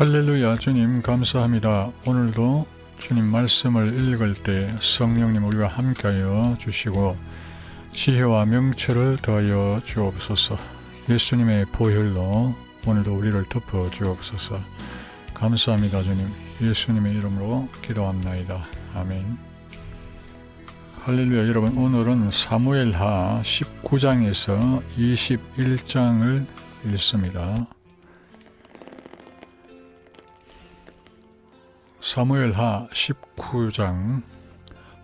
할렐루야 주님 감사합니다. 오늘도 주님 말씀을 읽을 때 성령님 우리와 함께하여 주시고 지혜와 명철을 더하여 주옵소서. 예수님의 보혈로 오늘도 우리를 덮어 주옵소서. 감사합니다 주님. 예수님의 이름으로 기도합나이다. 아멘. 할렐루야 여러분 오늘은 사무엘하 19장에서 21장을 읽습니다. 사무엘하 19장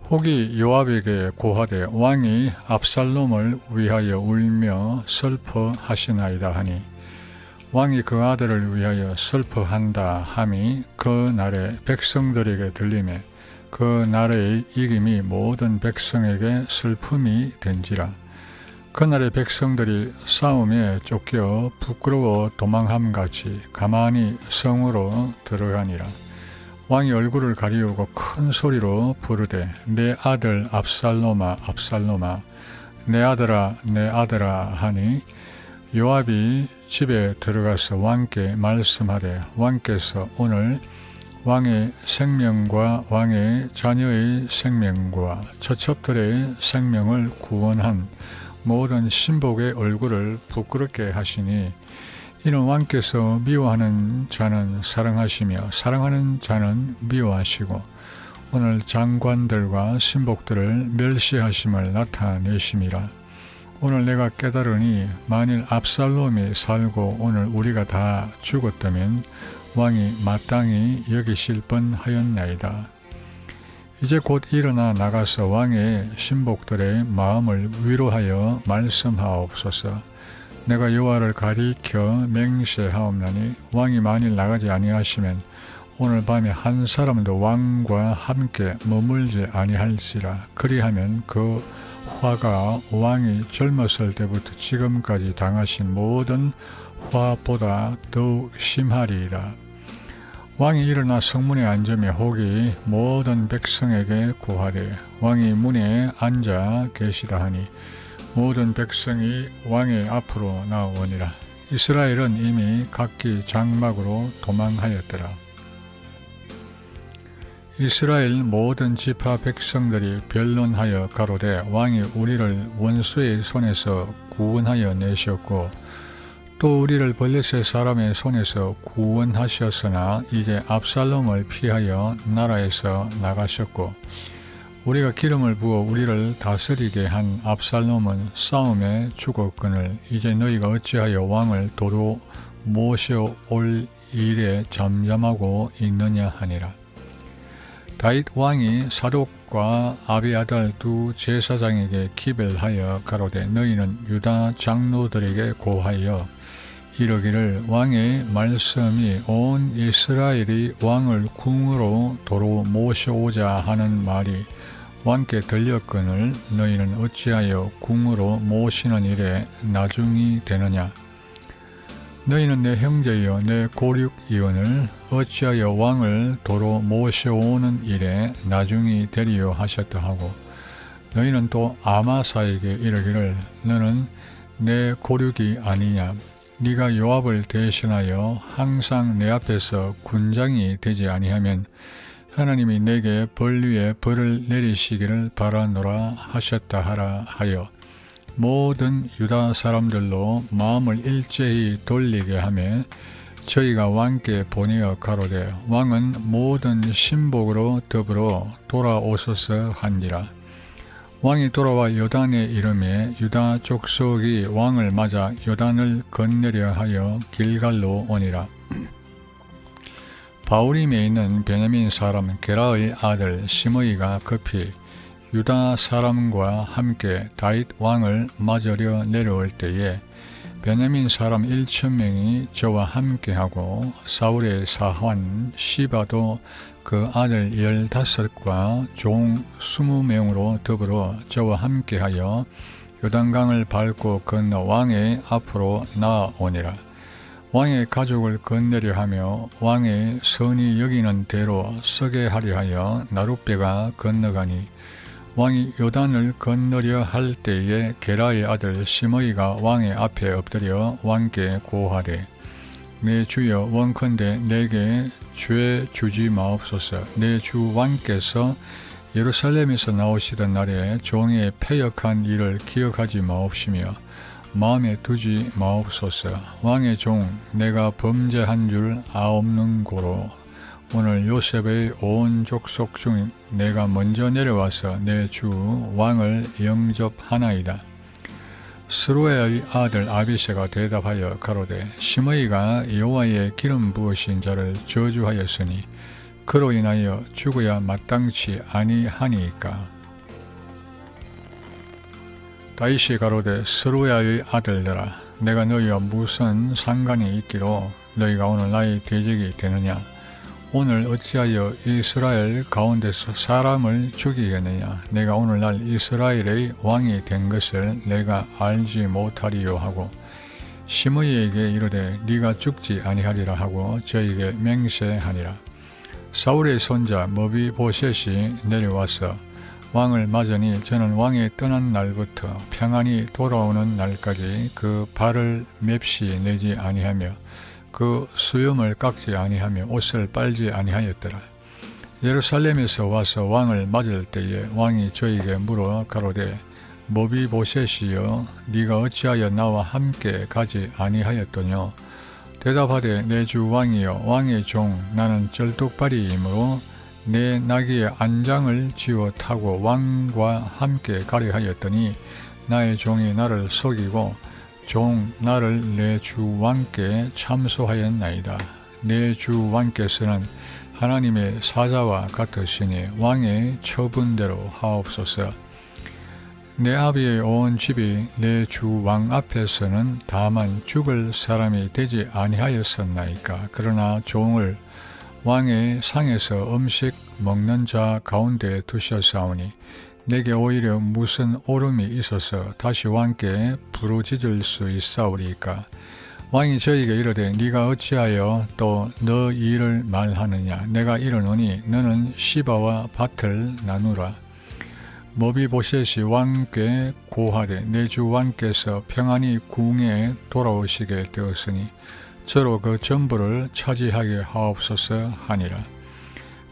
혹이 요압에게 고하되 왕이 압살롬을 위하여 울며 슬퍼하시나이다 하니 왕이 그 아들을 위하여 슬퍼한다 함이 그 날에 백성들에게 들리매 그 날의 이김이 모든 백성에게 슬픔이 된지라. 그날의 백성들이 싸움에 쫓겨 부끄러워 도망함같이 가만히 성으로 들어가니라 왕이 얼굴을 가리우고 큰 소리로 부르되 내 아들 압살롬아 압살롬아 내 아들아 내 아들아 하니 요압이 집에 들어가서 왕께 말씀하되 왕께서 오늘 왕의 생명과 왕의 자녀의 생명과 처첩들의 생명을 구원한 모든 신복의 얼굴을 부끄럽게 하시니 이는 왕께서 미워하는 자는 사랑하시며 사랑하는 자는 미워하시고 오늘 장관들과 신복들을 멸시하심을 나타내심이라. 오늘 내가 깨달으니 만일 압살롬이 살고 오늘 우리가 다 죽었다면 왕이 마땅히 여기실 뻔하였나이다. 이제 곧 일어나 나가서 왕의 신복들의 마음을 위로하여 말씀하옵소서. 내가 여호와를 가리켜 맹세하옵나니 왕이 만일 나가지 아니하시면 오늘 밤에 한 사람도 왕과 함께 머물지 아니할지라 그리하면 그 화가 왕이 젊었을 때부터 지금까지 당하신 모든 화보다 더욱 심하리이다. 왕이 일어나 성문에 앉으며 혹이 모든 백성에게 고하되 왕이 문에 앉아 계시다 하니 모든 백성이 왕의 앞으로 나오니라. 이스라엘은 이미 각기 장막으로 도망하였더라. 이스라엘 모든 지파 백성들이 변론하여 가로되 왕이 우리를 원수의 손에서 구원하여 내셨고 또 우리를 블레셋 사람의 손에서 구원하셨으나 이제 압살롬을 피하여 나라에서 나가셨고 우리가 기름을 부어 우리를 다스리게 한 압살롬은 싸움에 죽었거늘 이제 너희가 어찌하여 왕을 도로 모셔올 일에 잠잠하고 있느냐 하니라. 다윗 왕이 사독과 아비아달 두 제사장에게 기별하여 가로되 너희는 유다 장로들에게 고하여 이르기를 왕의 말씀이 온 이스라엘이 왕을 궁으로 도로 모셔오자 하는 말이 왕께 들렸거늘 너희는 어찌하여 궁으로 모시는 일에 나중이 되느냐? 너희는 내 형제여 내 고륙이언을 어찌하여 왕을 도로 모셔오는 일에 나중이 되리요 하셨다 하고 너희는 또 아마사에게 이르기를 너는 내 고륙이 아니냐? 네가 요압을 대신하여 항상 내 앞에서 군장이 되지 아니하면 하나님이 내게 벌 위에 벌을 내리시기를 바라노라 하셨다 하라 하여 모든 유다 사람들로 마음을 일제히 돌리게 하며 저희가 왕께 보내어 가로되 왕은 모든 신복으로 더불어 돌아오소서 한지라. 왕이 돌아와 요단에 이름에 유다 족속이 왕을 맞아 요단을 건너려 하여 길갈로 오니라 바울임에 있는 베냐민 사람 게라의 아들 시므이가 급히 유다 사람과 함께 다윗 왕을 맞으려 내려올 때에 베냐민 사람 1천 명이 저와 함께하고 사울의 사환 시바도 그 아들 열다섯과 종 스무 명으로 더불어 저와 함께하여 요단강을 밟고 건너 왕의 앞으로 나아오니라. 왕의 가족을 건네려 하며 왕의 선이 여기는 대로 서게 하려 하여 나룻배가 건너가니 왕이 요단을 건너려 할 때에 게라의 아들 시므이가 왕의 앞에 엎드려 왕께 고하되 내 주여 원컨대 내게 죄 주지 마옵소서. 내 주 왕께서 예루살렘에서 나오시던 날에 종의 패역한 일을 기억하지 마옵시며 마음에 두지 마옵소서. 왕의 종 내가 범죄한 줄 아옵는 고로. 오늘 요셉의 온 족속 중 내가 먼저 내려와서 내 주 왕을 영접하나이다. 스루의 아들 아비세가 대답하여 가로되 시므이가 여호와의 기름 부으신 자를 저주하였으니 그로 인하여 죽어야 마땅치 아니하니까 다윗이 가로되 스루야의 아들들아 내가 너희와 무슨 상관이 있기로 너희가 오늘 나의 대적이 되느냐? 오늘 어찌하여 이스라엘 가운데서 사람을 죽이겠느냐? 내가 오늘날 이스라엘의 왕이 된 것을 내가 알지 못하리요 하고 시므이에게 이르되 네가 죽지 아니하리라 하고 저에게 맹세하니라. 사울의 손자 머비보셋이 내려와서 왕을 맞으니 저는 왕이 떠난 날부터 평안히 돌아오는 날까지 그 발을 맵시 내지 아니하며 그 수염을 깎지 아니하며 옷을 빨지 아니하였더라. 예루살렘에서 와서 왕을 맞을 때에 왕이 저에게 물어 가로되 모비보셋이여 네가 어찌하여 나와 함께 가지 아니하였더뇨 대답하되 내 주 왕이여 왕의 종 나는 쩔뚝발이이므로 내 나귀의 안장을 지어 타고 왕과 함께 가려 하였더니 나의 종이 나를 속이고 종 나를 내 주 왕께 참소하였나이다. 내 주 왕께서는 하나님의 사자와 같으시니 왕의 처분대로 하옵소서. 내 아비의 온 집이 내 주 왕 앞에서는 다만 죽을 사람이 되지 아니하였었나이까. 그러나 종을 왕의 상에서 음식 먹는 자 가운데 두셨사오니 내게 오히려 무슨 오름이 있어서 다시 왕께 부르짖을 수 있사오리까? 왕이 저에게 이르되 네가 어찌하여 또 너 일을 말하느냐? 내가 이르노니 너는 시바와 밭을 나누라. 모비보셋이 왕께 고하되 내 주 왕께서 평안히 궁에 돌아오시게 되었으니 저로 그 전부를 차지하게 하옵소서 하니라.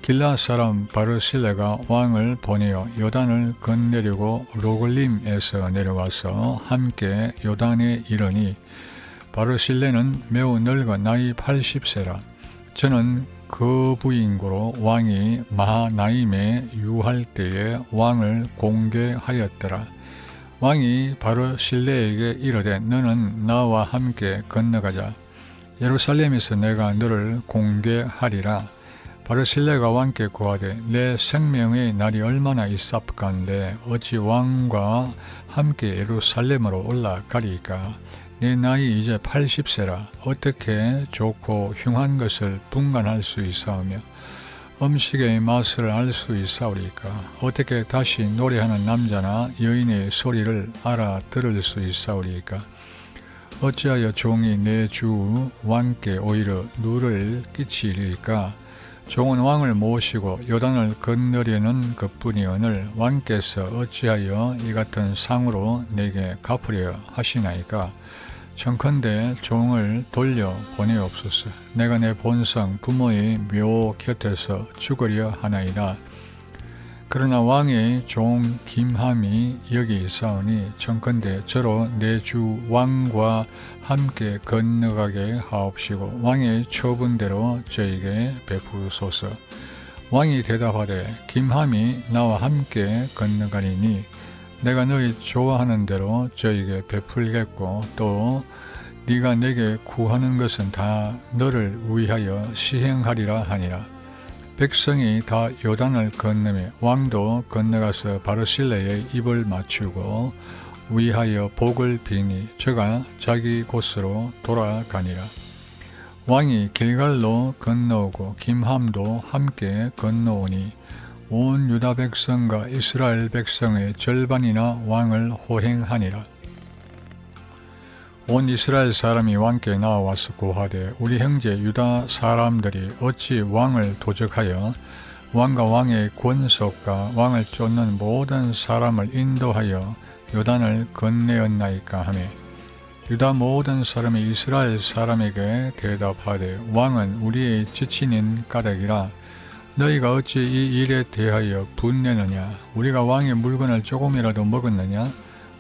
길라 사람 바르실레가 왕을 보내어 요단을 건네려고 로글림에서 내려와서 함께 요단에 이르니 바르실레는 매우 늙어 나이 80세라. 저는 그 부인고로 왕이 마하나임에 유할 때에 왕을 공개하였더라. 왕이 바르실레에게 이르되 너는 나와 함께 건너가자 예루살렘에서 내가 너를 공개하리라. 바르실레가 왕께 구하되 내 생명의 날이 얼마나 있사간데 어찌 왕과 함께 예루살렘으로 올라가리까? 내 나이 이제 80세라. 어떻게 좋고 흉한 것을 분간할 수 있사오며 음식의 맛을 알 수 있사오리까? 어떻게 다시 노래하는 남자나 여인의 소리를 알아들을 수 있사오리까 어찌하여 종이 내 주 왕께 오히려 누를 끼치리까? 종은 왕을 모시고 요단을 건너려는 것뿐이오늘 왕께서 어찌하여 이 같은 상으로 내게 갚으려 하시나이까? 청컨대 종을 돌려 보내옵소서. 내가 내 본성 부모의 묘 곁에서 죽으려 하나이다 그러나 왕의 종 김함이 여기 있사오니 청컨대 저로 내 주 왕과 함께 건너가게 하옵시고 왕의 처분대로 저에게 베푸소서. 왕이 대답하되 김함이 나와 함께 건너가리니 내가 너희 좋아하는 대로 저에게 베풀겠고 또 네가 내게 구하는 것은 다 너를 위하여 시행하리라 하니라. 백성이 다 요단을 건너며 왕도 건너가서 바르실레의 입을 맞추고 위하여 복을 비니 저가 자기 곳으로 돌아가니라. 왕이 길갈로 건너오고 김함도 함께 건너오니 온 유다 백성과 이스라엘 백성의 절반이나 왕을 호행하니라. 온 이스라엘 사람이 왕께 나와서 고하되 우리 형제 유다 사람들이 어찌 왕을 도적하여 왕과 왕의 권속과 왕을 쫓는 모든 사람을 인도하여 요단을 건네었나이까 하매 유다 모든 사람이 이스라엘 사람에게 대답하되 왕은 우리의 지친인 까닭이라 너희가 어찌 이 일에 대하여 분내느냐? 우리가 왕의 물건을 조금이라도 먹었느냐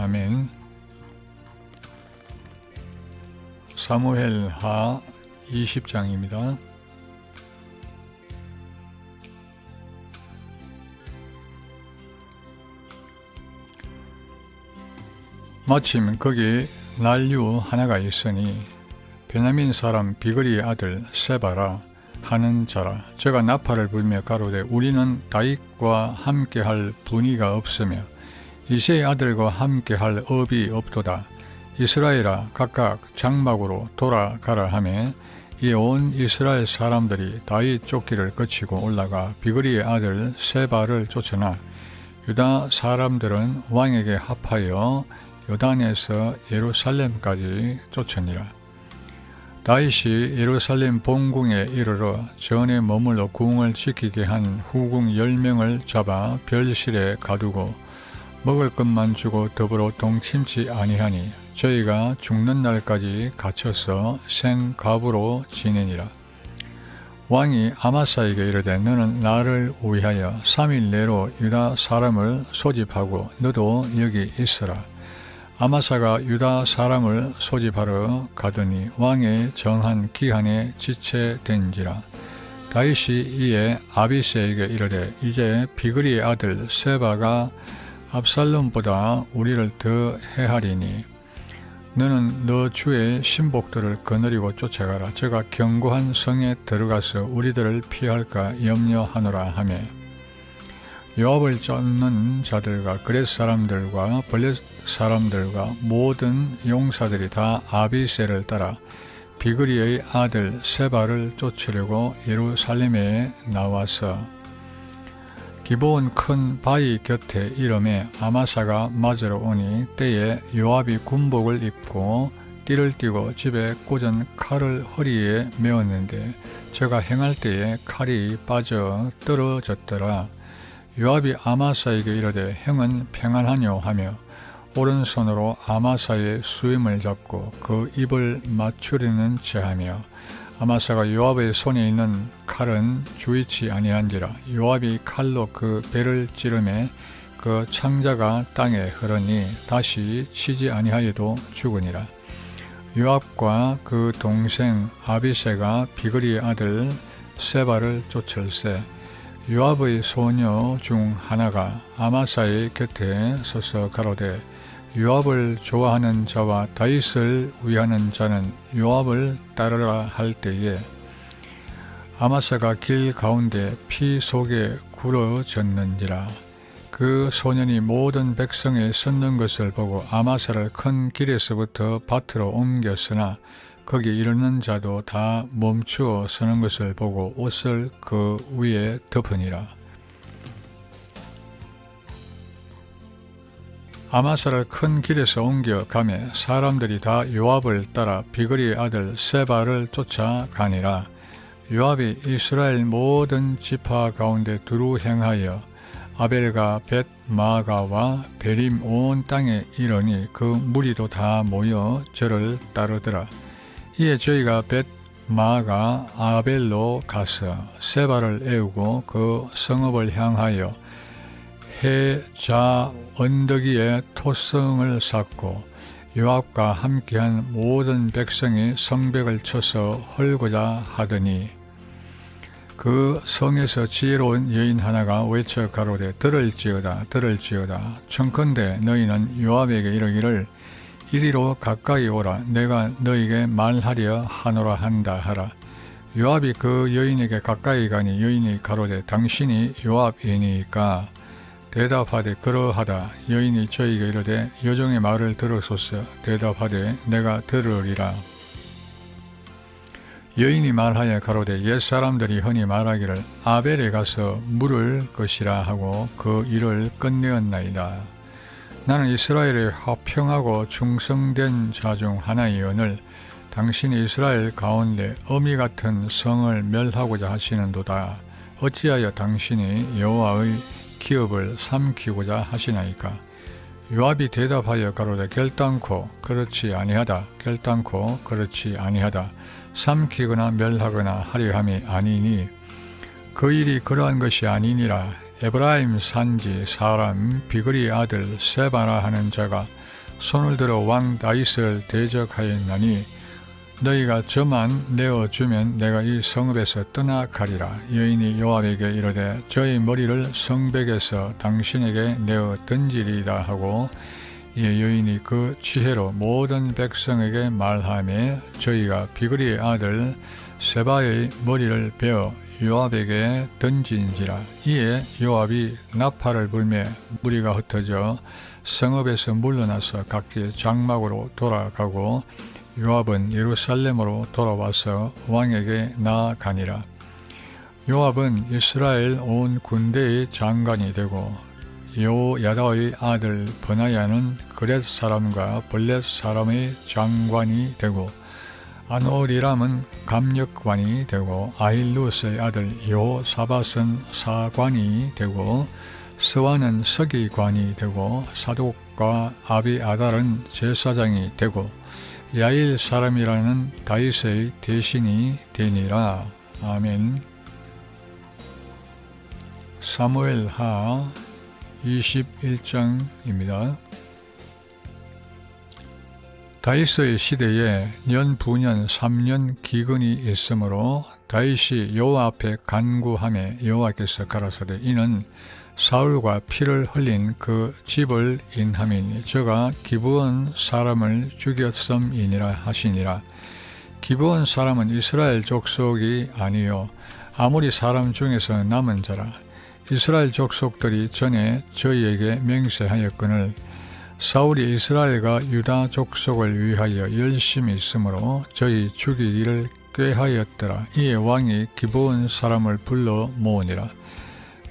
아멘. 사무엘 하 20장입니다. 마침 거기 난류 하나가 있으니 베냐민 사람 비거리의 아들 세바라 하는 자라 제가 나팔을 불며 가로되 우리는 다윗과 함께할 분위가 없으며 이세의 아들과 함께 할 업이 없도다 이스라엘아 각각 장막으로 돌아가라 하며 이온 이스라엘 사람들이 다윗 쫓기를 거치고 올라가 비거리의 아들 세바를 쫓으나 유다 사람들은 왕에게 합하여 요단에서 예루살렘까지 쫓으니라. 다윗이 예루살렘 본궁에 이르러 전에 머물러 궁을 지키게 한 후궁 10명을 잡아 별실에 가두고 먹을 것만 주고 더불어 동침치 아니하니 저희가 죽는 날까지 갇혀서 생갑으로 지내니라. 왕이 아마사에게 이르되 너는 나를 위하여 3일 내로 유다 사람을 소집하고 너도 여기 있으라. 아마사가 유다 사람을 소집하러 가더니 왕의 정한 기한에 지체된지라. 다윗이 이에 아비스에게 이르되 이제 비그리의 아들 세바가 압살롬보다 우리를 더 해하리니 너는 너 주의 신복들을 거느리고 쫓아가라. 제가 견고한 성에 들어가서 우리들을 피할까 염려하노라 하며 요압을 쫓는 자들과 그렛 사람들과 블렛 사람들과 모든 용사들이 다 아비세를 따라 비그리의 아들 세바를 쫓으려고 예루살렘에 나와서 기본 큰 바위 곁에 이름에 아마사가 맞으러 오니 때에 요압이 군복을 입고 띠를 띠고 집에 꽂은 칼을 허리에 메었는데 제가 행할 때에 칼이 빠져 떨어졌더라. 요압이 아마사에게 이르되 형은 평안하뇨 하며 오른손으로 아마사의 수임을 잡고 그 입을 맞추려는 체하며 아마사가 요압의 손에 있는 칼은 주의치 아니한지라 요압이 칼로 그 배를 찌르매 그 창자가 땅에 흐르니 다시 치지 아니하여도 죽으니라. 요압과 그 동생 아비세가 비그리의 아들 세바를 쫓을세. 요압의 소녀 중 하나가 아마사의 곁에 서서 가로되 요압을 좋아하는 자와 다윗을 위하는 자는 요압을 따르라 할 때에 아마사가 길 가운데 피 속에 굴어졌는지라 그 소년이 모든 백성에 섰는 것을 보고 아마사를 큰 길에서부터 밭으로 옮겼으나 거기 이르는 자도 다 멈추어 서는 것을 보고 옷을 그 위에 덮으니라. 아마사를 큰 길에서 옮겨 가매 사람들이 다 요압을 따라 비거리의 아들 세바를 쫓아가니라. 요압이 이스라엘 모든 지파 가운데 두루 행하여 아벨과 벳 마가와 베림 온 땅에 이르니 그 무리도 다 모여 저를 따르더라. 이에 저희가 벳 마가 아벨로 가서 세바를 애우고 그 성읍을 향하여 해자 언덕 위에 토성을 쌓고 요압과 함께한 모든 백성이 성벽을 쳐서 헐고자 하더니 그 성에서 지혜로운 여인 하나가 외쳐 가로되 들을지어다 들을지어다. 청컨대 너희는 요압에게 이르기를 이리로 가까이 오라. 내가 너에게 말하려 하노라 한다 하라. 요압이 그 여인에게 가까이 가니 여인이 가로되 당신이 요압이니까 대답하되 그러하다 여인이 저에게 이르되 여종의 말을 들으소서 대답하되 내가 들으리라 여인이 말하여 가로되 옛 사람들이 흔히 말하기를 아벨에 가서 물을 것이라 하고 그 일을 끝내었나이다. 나는 이스라엘의 화평하고 충성된 자 중 하나이오늘 당신이 이스라엘 가운데 어미 같은 성을 멸하고자 하시는도다. 어찌하여 당신이 여호와의 기업을 삼키고자 하시나이까? 요압이 대답하여 가로되 결단코 그렇지 아니하다. 결단코 그렇지 아니하다. 삼키거나 멸하거나 하려 함이 아니니 그 일이 그러한 것이 아니니라 에브라임 산지 사람 비그리 아들 세바라 하는 자가 손을 들어 왕 다윗을 대적하였나니 너희가 저만 내어주면 내가 이 성읍에서 떠나가리라. 여인이 요압에게 이르되 저희 머리를 성벽에서 당신에게 내어 던지리이다 하고 이에 여인이 그 지혜로 모든 백성에게 말하며 저희가 비그리의 아들 세바의 머리를 베어 요압에게 던진지라. 이에 요압이 나팔을 불며 무리가 흩어져 성읍에서 물러나서 각기 장막으로 돌아가고 요압은 예루살렘으로 돌아와서 왕에게 나아가니라. 요압은 이스라엘 온 군대의 장관이 되고 요야다의 아들 버나야는 그렛 사람과 블렛 사람의 장관이 되고 아노리람은 감력관이 되고 아힐루스의 아들 요사밧은 사관이 되고 스와는 서기관이 되고 사독과 아비아달은 제사장이 되고 야일 사람이라는 다윗의 대신이 되니라. 아멘. 사무엘 하 21장입니다. 다윗의 시대에 년부년 3년 기근이 있으므로 다윗이 여호와 앞에 간구함에 여호와께서 가라사대 이는 사울과 피를 흘린 그 집을 인함이니 저가 기브온 사람을 죽였음이니라 하시니라 기브온 사람은 이스라엘 족속이 아니요 아무리 사람 중에서 남은 자라 이스라엘 족속들이 전에 저희에게 맹세하였거늘 사울이 이스라엘과 유다 족속을 위하여 열심히 있으므로 저희 죽이기를 꾀하였더라. 이에 왕이 기브온 사람을 불러 모으니라.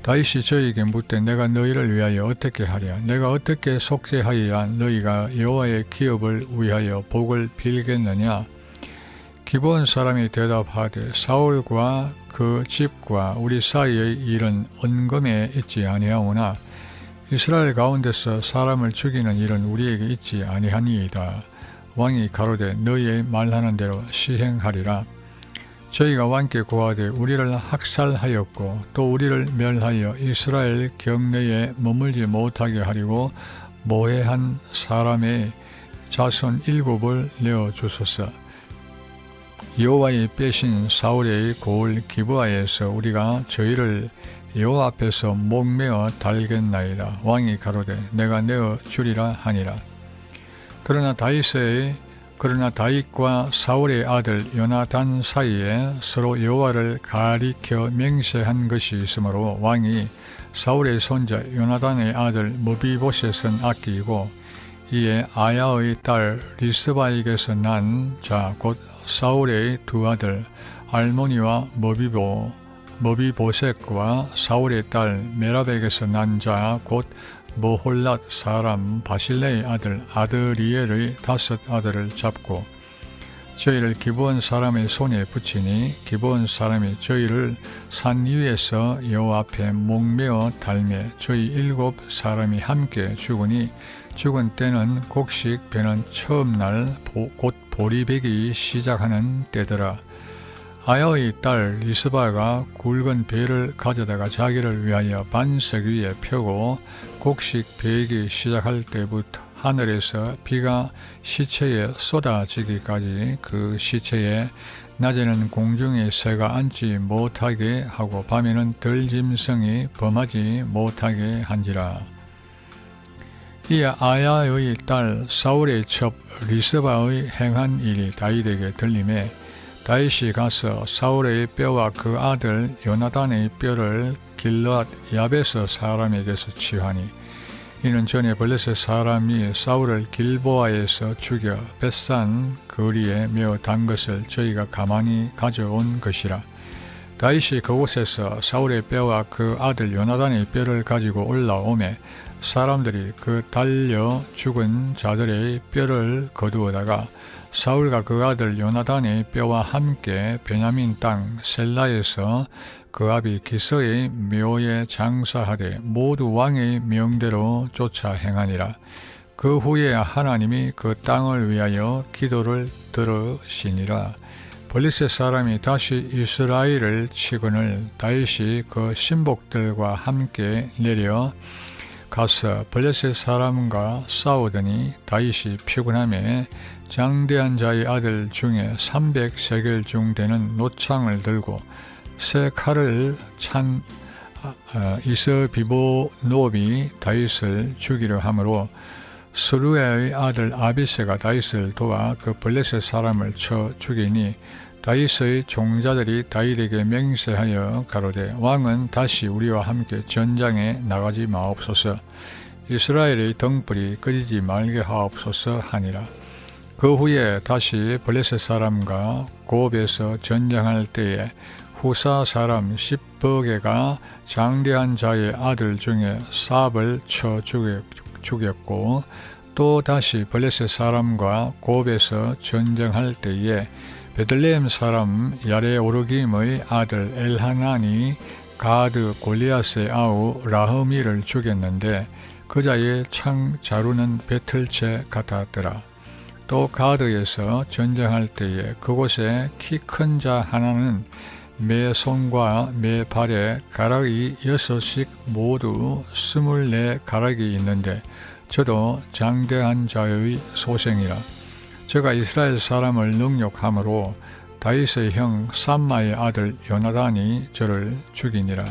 다윗이 저에게 묻되 내가 너희를 위하여 어떻게 하랴? 내가 어떻게 속죄하여야 너희가 여호와의 기업을 위하여 복을 빌겠느냐? 기본 사람이 대답하되 사울과 그 집과 우리 사이의 일은 언금에 있지 아니하오나 이스라엘 가운데서 사람을 죽이는 일은 우리에게 있지 아니하니이다. 왕이 가로되 너희의 말하는 대로 시행하리라. 저희가 왕께 고하되 우리를 학살하였고 또 우리를 멸하여 이스라엘 경내에 머물지 못하게 하리고 모해한 사람의 자손 일곱을 내어 주소서. 여호와의 빼신 사울의 고을 기브아에서 우리가 저희를 여호와 앞에서 목매어 달겠나이다. 왕이 가로되 내가 내어 주리라 하니라. 그러나 다윗의 그러나 다윗과 사울의 아들 요나단 사이에 서로 여호와를 가리켜 맹세한 것이 있으므로 왕이 사울의 손자 요나단의 아들 무비보셋은 아끼고 이에 아야의 딸 리스바에게서 난 자 곧 사울의 두 아들 알모니와 머비보 머비보셋과 사울의 딸 메라백에서 난 자 곧 모홀랏 사람 바실레의 아들 아드리엘의 다섯 아들을 잡고 저희를 기브온 사람의 손에 붙이니 기브온 사람이 저희를 산 위에서 여호와 앞에 목매어 달매 저희 일곱 사람이 함께 죽으니 죽은 때는 곡식 배는 처음 날 곧 보리배기 시작하는 때더라. 아야의 딸 리스바가 굵은 배를 가져다가 자기를 위하여 반석 위에 펴고 곡식 배기 시작할 때부터 하늘에서 비가 시체에 쏟아지기까지 그 시체에 낮에는 공중에 새가 앉지 못하게 하고 밤에는 들짐승이 범하지 못하게 한지라. 이에 아야의 딸 사울의 첩 리스바의 행한 일이 다윗에게 들림에 다윗이 가서 사울의 뼈와 그 아들 요나단의 뼈를 길앗 야베스 사람에게서 취하니 이는 전에 블레셋 사람이 사울을 길보아에서 죽여 벳산 거리에 메어 단 것을 저희가 가만히 가져온 것이라. 다윗이 그곳에서 사울의 뼈와 그 아들 요나단의 뼈를 가지고 올라오매 사람들이 그 달려 죽은 자들의 뼈를 거두어다가 사울과 그 아들 요나단의 뼈와 함께 베냐민 땅 셀라에서 그 아비 기서의 묘에 장사하되 모두 왕의 명대로 쫓아 행하니라. 그 후에 하나님이 그 땅을 위하여 기도를 들으시니라. 블리셋 사람이 다시 이스라엘을 치거늘 다윗이 그 신복들과 함께 내려 가서 블레셋 사람과 싸우더니 다윗이 피곤함에 장대한 자의 아들 중에 300세겔 중 되는 노창을 들고 새 칼을 찬 이스비보노비 다윗을 죽이려 하므로 스루의 아들 아비세가 다윗을 도와 그 블레셋 사람을 쳐 죽이니 다윗의 종자들이 다윗에게 맹세하여 가로되 왕은 다시 우리와 함께 전장에 나가지 마옵소서. 이스라엘의 등불이 꺼지지 말게 하옵소서 하니라. 그 후에 다시 블레셋 사람과 고업에서 전쟁할 때에 후사 사람 십버게가 장대한 자의 아들 중에 삽을 쳐 죽였고 또 다시 블레셋 사람과 고업에서 전쟁할 때에 베들레헴 사람 야레오르김의 아들 엘하난이 가드 골리앗의 아우 라흐미를 죽였는데 그자의 창 자루는 배틀채 같았더라. 또 가드에서 전쟁할 때에 그곳에 키 큰 자 하나는 매 손과 매 발에 가락이 여섯씩 모두 스물네 가락이 있는데 저도 장대한 자의 소생이라. 제가 이스라엘 사람을 능욕함으로 다윗의 형 삼마의 아들 요나단이 저를 죽이니라.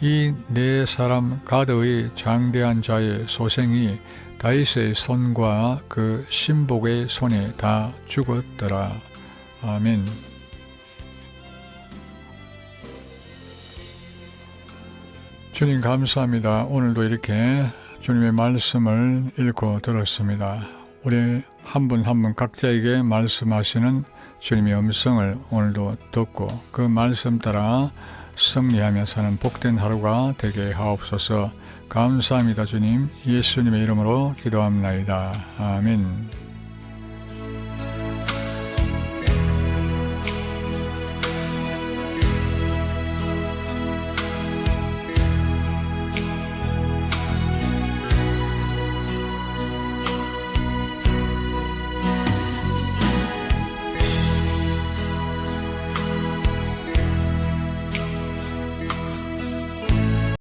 이 네 사람 가드의 장대한 자의 소생이 다윗의 손과 그 신복의 손에 다 죽었더라. 아멘. 주님 감사합니다. 오늘도 이렇게 주님의 말씀을 읽고 들었습니다. 우리 한 분 한 분 각자에게 말씀하시는 주님의 음성을 오늘도 듣고 그 말씀 따라 승리하며 사는 복된 하루가 되게 하옵소서 감사합니다 주님 예수님의 이름으로 기도합니다 아멘